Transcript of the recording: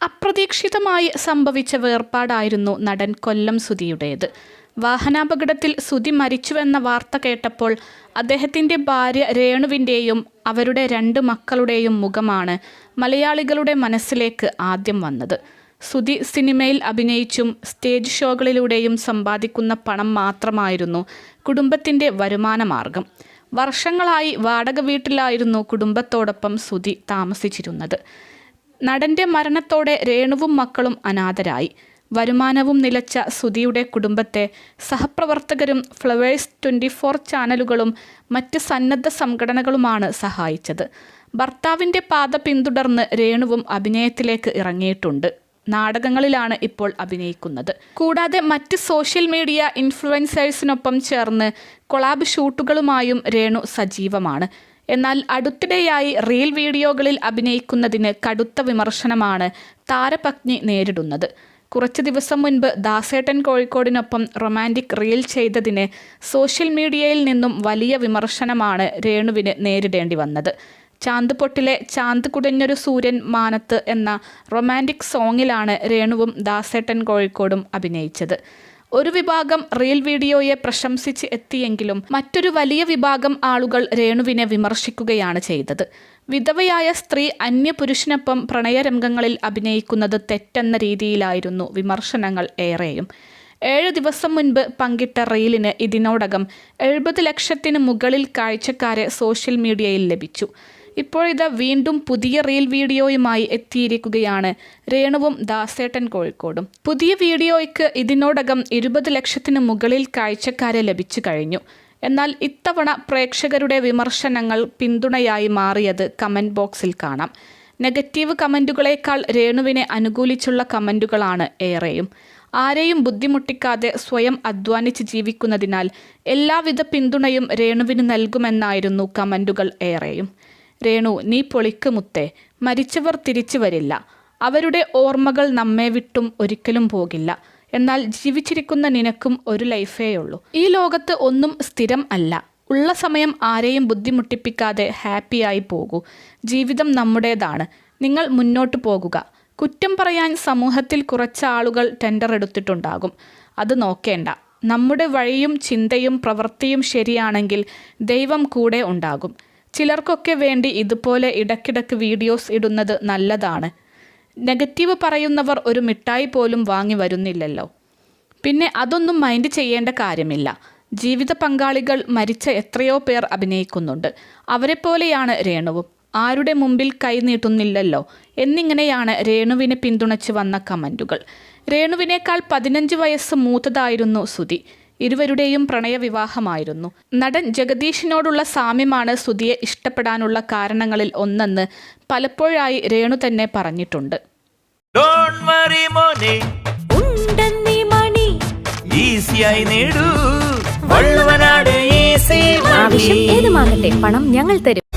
അപ്രതീക്ഷിതമായി സംഭവിച്ച വേർപാടായിരുന്നു നടൻ കൊല്ലം സുധിയുടേത്. വാഹനാപകടത്തിൽ സുധി മരിച്ചുവെന്ന വാർത്ത കേട്ടപ്പോൾ അദ്ദേഹത്തിന്റെ ഭാര്യ രേണുവിന്റെയും അവരുടെ രണ്ട് മക്കളുടെയും മുഖമാണ് മലയാളികളുടെ മനസ്സിലേക്ക് ആദ്യം വന്നത്. സുധി സിനിമയിൽ അഭിനയിച്ചും സ്റ്റേജ് ഷോകളിലൂടെയും സമ്പാദിക്കുന്ന പണം മാത്രമായിരുന്നു കുടുംബത്തിന്റെ വരുമാന മാർഗം വർഷങ്ങളായി വാടക വീട്ടിലായിരുന്നു കുടുംബത്തോടൊപ്പം സുധി താമസിച്ചിരുന്നത്. നടന്റെ മരണത്തോടെ രേണുവും മക്കളും അനാഥരായി. വരുമാനവും നിലച്ച സുധിയുടെ കുടുംബത്തെ സഹപ്രവർത്തകരും ഫ്ലവേഴ്സ് ട്വന്റി ഫോർ ചാനലുകളും മറ്റ് സന്നദ്ധ സംഘടനകളുമാണ് സഹായിച്ചത്. ഭർത്താവിന്റെ പാത പിന്തുടർന്ന് രേണുവും അഭിനയത്തിലേക്ക് ഇറങ്ങിയിട്ടുണ്ട്. നാടകങ്ങളിലാണ് ഇപ്പോൾ അഭിനയിക്കുന്നത്. കൂടാതെ മറ്റ് സോഷ്യൽ മീഡിയ ഇൻഫ്ലുവൻസേഴ്സിനൊപ്പം ചേർന്ന് കൊളാബ് ഷൂട്ടുകളുമായും രേണു സജീവമാണ്. എന്നാൽ അടുത്തിടെയായി റീൽ വീഡിയോകളിൽ അഭിനയിക്കുന്നതിന് കടുത്ത വിമർശനമാണ് താരപത്നി നേരിടുന്നത്. കുറച്ച് ദിവസം മുൻപ് ദാസേട്ടൻ കോഴിക്കോടിനൊപ്പം റൊമാന്റിക് റീൽ ചെയ്തതിന് സോഷ്യൽ മീഡിയയിൽ നിന്നും വലിയ വിമർശനമാണ് രേണുവിന് നേരിടേണ്ടി വന്നത്. ചാന്ത് പൊട്ടിലെ ചാന്ത് കുടഞ്ഞൊരു സൂര്യൻ മാനത്ത് എന്ന റൊമാന്റിക് സോങ്ങിലാണ് രേണുവും ദാസേട്ടൻ കോഴിക്കോടും അഭിനയിച്ചത്. ഒരു വിഭാഗം റീൽ വീഡിയോയെ പ്രശംസിച്ച് എത്തിയെങ്കിലും മറ്റൊരു വലിയ വിഭാഗം ആളുകൾ രേണുവിനെ വിമർശിക്കുകയാണ് ചെയ്തത്. വിധവയായ സ്ത്രീ അന്യപുരുഷനൊപ്പം പ്രണയരംഗങ്ങളിൽ അഭിനയിക്കുന്നത് തെറ്റെന്ന രീതിയിലായിരുന്നു വിമർശനങ്ങൾ ഏറെയും. ഏഴ് ദിവസം മുൻപ് പങ്കിട്ട റീലിന് ഇതിനോടകം എഴുപത് ലക്ഷത്തിന് മുകളിൽ കാഴ്ചക്കാരെ സോഷ്യൽ മീഡിയയിൽ ലഭിച്ചു. ഇപ്പോഴിത് വീണ്ടും പുതിയ റീൽ വീഡിയോയുമായി എത്തിയിരിക്കുകയാണ് രേണുവും ദാസേട്ടൻ കോഴിക്കോടും. പുതിയ വീഡിയോയ്ക്ക് ഇതിനോടകം ഇരുപത് ലക്ഷത്തിന് മുകളിൽ കാഴ്ചക്കാരെ ലഭിച്ചു കഴിഞ്ഞു. എന്നാൽ ഇത്തവണ പ്രേക്ഷകരുടെ വിമർശനങ്ങൾ പിന്തുണയായി മാറിയത് കമന്റ് ബോക്സിൽ കാണാം. നെഗറ്റീവ് കമന്റുകളേക്കാൾ രേണുവിനെ അനുകൂലിച്ചുള്ള കമന്റുകളാണ് ഏറെയും. ആരെയും ബുദ്ധിമുട്ടിക്കാതെ സ്വയം അധ്വാനിച്ച് ജീവിക്കുന്നതിനാൽ എല്ലാവിധ പിന്തുണയും രേണുവിന് നൽകുമെന്നായിരുന്നു കമന്റുകൾ ഏറെയും. രേണു നീ പൊളിക്ക് മുത്തേ മരിച്ചവർ തിരിച്ചു വരില്ല. അവരുടെ ഓർമ്മകൾ നമ്മെ വിട്ടും ഒരിക്കലും പോകില്ല. എന്നാൽ ജീവിച്ചിരിക്കുന്ന നിനക്കും ഒരു ലൈഫേയുള്ളൂ ഈ ലോകത്ത് ഒന്നും സ്ഥിരം അല്ല. ഉള്ള സമയം ആരെയും ബുദ്ധിമുട്ടിപ്പിക്കാതെ ഹാപ്പിയായി പോകൂ. ജീവിതം നമ്മുടേതാണ്. നിങ്ങൾ മുന്നോട്ട് പോകുക. കുറ്റം പറയാൻ സമൂഹത്തിൽ കുറച്ച് ആളുകൾ ടെൻഡർ എടുത്തിട്ടുണ്ടാകും. അത് നോക്കേണ്ട. നമ്മുടെ വഴിയും ചിന്തയും പ്രവൃത്തിയും ശരിയാണെങ്കിൽ ദൈവം കൂടെ ഉണ്ടാകും. ചിലർക്കൊക്കെ വേണ്ടി ഇതുപോലെ ഇടയ്ക്കിടയ്ക്ക് വീഡിയോസ് ഇടുന്നത് നല്ലതാണ്. നെഗറ്റീവ് പറയുന്നവർ ഒരു മിഠായി പോലും വാങ്ങി വരുന്നില്ലല്ലോ. പിന്നെ അതൊന്നും മൈൻഡ് ചെയ്യേണ്ട കാര്യമില്ല. ജീവിത പങ്കാളികൾ മരിച്ച എത്രയോ പേർ അഭിനയിക്കുന്നുണ്ട്. അവരെപ്പോലെയാണ് രേണുവും. ആരുടെ മുമ്പിൽ കൈ നീട്ടുന്നില്ലല്ലോ എന്നിങ്ങനെയാണ് രേണുവിനെ പിന്തുണച്ച് വന്ന കമന്റുകൾ രേണുവിനേക്കാൾ പതിനഞ്ച് വയസ്സ് മൂത്തതായിരുന്നു സുധി. ഇരുവരുടെയും പ്രണയവിവാഹമായിരുന്നു. നടൻ ജഗദീഷിനോടുള്ള സാമ്യമാണ് സുധിയെ ഇഷ്ടപ്പെടാനുള്ള കാരണങ്ങളിൽ ഒന്നെന്ന് പലപ്പോഴായി രേണു തന്നെ പറഞ്ഞിട്ടുണ്ട്. പണം ഞങ്ങൾ തരും.